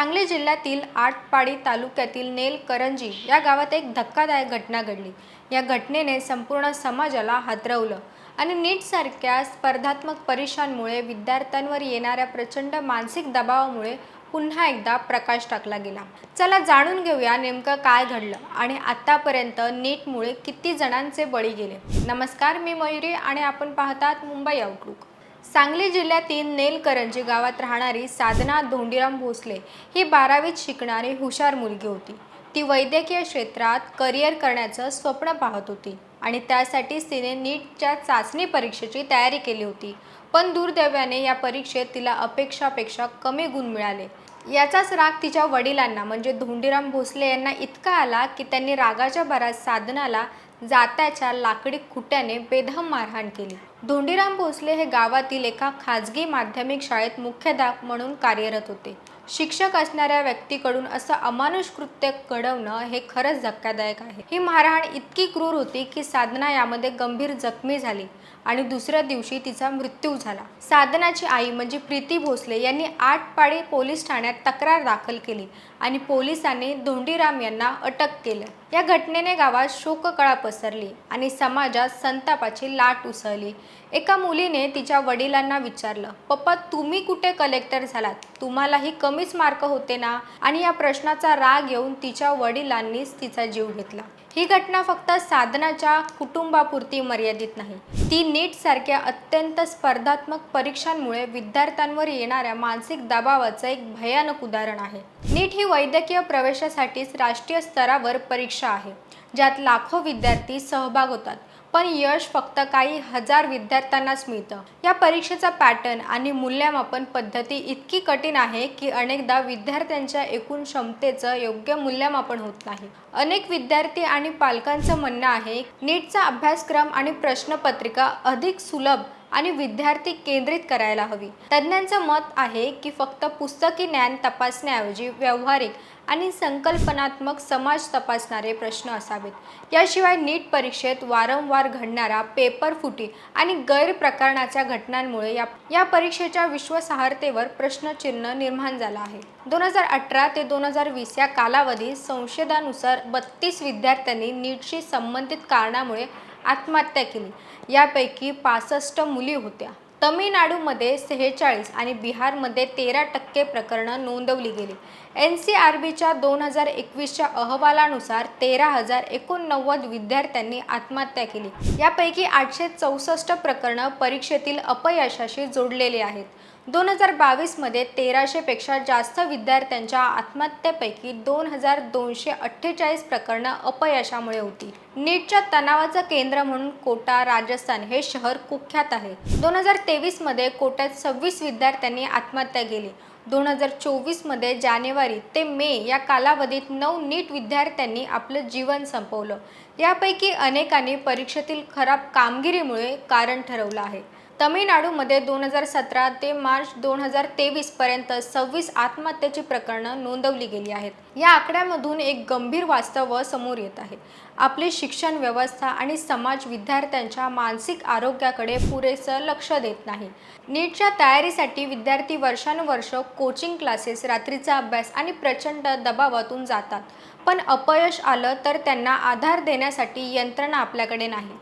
सांगली जिल्ह्यातील आटपाडी तालुक्यातील नेल करंजी या गावात एक धक्कादायक घटना घडली. या घटनेने संपूर्ण समाजाला हादरवलं आणि नीट सारख्या स्पर्धात्मक परीक्षांमुळे विद्यार्थ्यांवर येणाऱ्या प्रचंड मानसिक दबावामुळे पुन्हा एकदा प्रकाश टाकला गेला. चला जाणून घेऊया नेमकं काय घडलं आणि आतापर्यंत नीटमुळे किती जणांचे बळी गेले. नमस्कार मी मयुरी आणि आपण पाहतात मुंबई आउटलुक. सांगली जिल्ह्यातील नेलकरंजी गावात राहणारी साधना धोंडीराम भोसले ही बारावीत शिकणारी हुशार मुलगी होती. ती वैद्यकीय क्षेत्रात करिअर करण्याचं स्वप्न पाहत होती आणि त्यासाठी तिने नीटच्या चाचणी परीक्षेची तयारी केली होती. पण दुर्दैवाने या परीक्षेत तिला अपेक्षापेक्षा कमी गुण मिळाले. याचाच राग तिच्या वडिलांना म्हणजे धोंडीराम भोसले यांना इतका आला की त्यांनी रागाच्या भरात साधनाला जात्याच्या लाकडी खुट्याने बेदम मारहाण केली. धोंडीराम भोसले हे गावातील एका खाजगी माध्यमिक शाळेत मुख्याध्यापक म्हणून कार्यरत होते. शिक्षक असणाऱ्या व्यक्तीकडून असं अमानुष कृत्य घडवणं हे खरंच धक्कादायक आहे. ही मारहाण इतकी क्रूर होती की साधना यामध्ये गंभीर जखमी झाली आणि दुसऱ्या दिवशी तिचा मृत्यू झाला. साधनाची आई म्हणजे प्रीती भोसले यांनी आटपाडी पोलीस ठाण्यात तक्रार दाखल केली आणि पोलिसांनी धोंडीराम यांना अटक केलं. या घटनेने गावात शोककळा पसरली आणि समाजात संतापाची लाट उसळली. एका मुलीने तिच्या वडिलांना विचारलं पप्पा तुम्ही कुठे कलेक्टर झालात? तुम्हालाही कमीच मार्क होते ना? आणि या प्रश्नाचा राग येऊन तिच्या वडिलांनीच तिचा जीव घेतला. ही घटना फक्त साधनाच्या कुटुंबापुरती मर्यादित नाही. ती नीट सारख्या अत्यंत स्पर्धात्मक परीक्षांमुळे विद्यार्थ्यांवर येणाऱ्या मानसिक दबावाचं एक भयानक उदाहरण आहे. नीट ही वैद्यकीय प्रवेशासाठीच राष्ट्रीय स्तरावर परीक्षा आहे ज्यात लाखो विद्यार्थी सहभाग होतात. पण यश फक्त काही हजार विद्यार्थ्यांनाच मिळतं. या परीक्षेचा पॅटर्न आणि मूल्यमापन पद्धती इतकी कठीण आहे की अनेकदा विद्यार्थ्यांच्या एकूण क्षमतेचं योग्य मूल्यमापन होत नाही. अनेक विद्यार्थी आणि पालकांचं म्हणणं आहे नीटचा अभ्यासक्रम आणि प्रश्नपत्रिका अधिक सुलभ आणि विद्यार्थी केंद्रित करायला हवी. तज्ज्ञांचं मत आहे की फक्त पुस्तकी ज्ञान तपासण्याऐवजी व्यावहारिक आणि संकल्पनात्मक समाज तपासणारे प्रश्न असावेत. याशिवाय नीट परीक्षेत वारंवार घडणारा पेपर फुटी आणि गैरप्रकरणाच्या घटनांमुळे या या परीक्षेच्या विश्वासार्हतेवर प्रश्नचिन्ह निर्माण झालं आहे. दोन हजार अठरा ते दोन हजार वीस या कालावधीत संशोधानुसार बत्तीस विद्यार्थ्यांनी नीटशी संबंधित कारणामुळे आत्महत्या केली. यापैकी पासष्ट मुली होत्या. तमिळनाडूमध्ये सेहेचाळीस आणि बिहारमध्ये तेरा टक्के प्रकरणं नोंदवली गेली. एन सी आर बीच्या दोन हजार एकवीसच्या अहवालानुसार तेरा हजार एकोणनव्वद विद्यार्थ्यांनी आत्महत्या केली. यापैकी आठशे चौसष्ट प्रकरणं परीक्षेतील अपयशाशी जोडलेली आहेत. दोन हजार बावीसमध्ये तेराशेपेक्षा जास्त विद्यार्थ्यांच्या आत्महत्येपैकी दोन हजार दोनशे अठ्ठेचाळीस प्रकरणं अपयशामुळे होती. नीटच्या तणावाचं केंद्र म्हणून कोटा राजस्थान हे शहर कुख्यात आहे. दोन हजार तेवीसमध्ये कोट्यात सव्वीस विद्यार्थ्यांनी आत्महत्या केली. दोन हजार चोवीसमध्ये जानेवारी ते मे या कालावधीत नऊ नीट विद्यार्थ्यांनी आपलं जीवन संपवलं. यापैकी अनेकांनी परीक्षेतील खराब कामगिरीमुळे कारण ठरवलं आहे. तमिळनाडूमध्ये दोन हजार सतरा ते मार्च दोन हजार तेवीस पर्यंत सव्वीस आत्महत्येची प्रकरणं नोंदवली गेली आहेत. या आकड्यामधून एक गंभीर वास्तव समोर येत आहे. आपली शिक्षण व्यवस्था आणि समाज विद्यार्थ्यांच्या मानसिक आरोग्याकडे पुरेसं लक्ष देत नाही. नीटच्या तयारीसाठी विद्यार्थी वर्षानुवर्ष कोचिंग क्लासेस रात्रीचा अभ्यास आणि प्रचंड दबावातून जातात. पण अपयश आलं तर त्यांना आधार देण्यासाठी यंत्रणा आपल्याकडे नाही.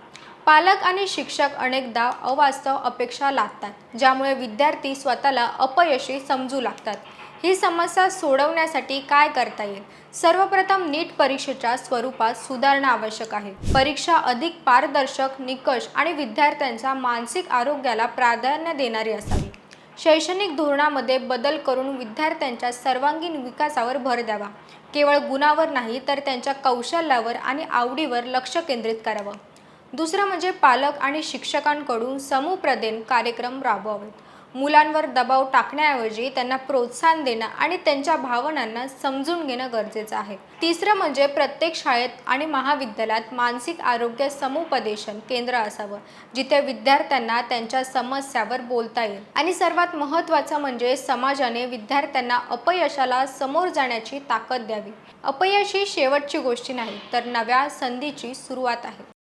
पालक आणि शिक्षक अनेकदा अवास्तव अपेक्षा लागतात ज्यामुळे विद्यार्थी स्वतःला अपयशी समजू लागतात. ही समस्या सोडवण्यासाठी काय करता येईल? सर्वप्रथम नीट परीक्षेच्या स्वरूपात सुधारणा आवश्यक आहे. परीक्षा अधिक पारदर्शक निकष आणि विद्यार्थ्यांच्या मानसिक आरोग्याला प्राधान्य देणारी असावी. शैक्षणिक धोरणामध्ये बदल करून विद्यार्थ्यांच्या सर्वांगीण विकासावर भर द्यावा. केवळ गुणावर नाही तर त्यांच्या कौशल्यावर आणि आवडीवर लक्ष केंद्रित करावं. दुसरं म्हणजे पालक आणि शिक्षकांकडून समुप्रदेन कार्यक्रम राबवावेत. मुलांवर दबाव टाकण्याऐवजी त्यांना प्रोत्साहन देणं आणि त्यांच्या भावनांना समजून घेणं गरजेचं आहे. तिसरं म्हणजे प्रत्येक शाळेत आणि महाविद्यालयात मानसिक आरोग्य समुपदेशन केंद्र असावं जिथे विद्यार्थ्यांना त्यांच्या समस्यावर बोलता येईल. आणि सर्वात महत्त्वाचं म्हणजे समाजाने विद्यार्थ्यांना अपयशाला समोर जाण्याची ताकद द्यावी. अपयश ही शेवटची गोष्टी नाही तर नव्या संधीची सुरुवात आहे.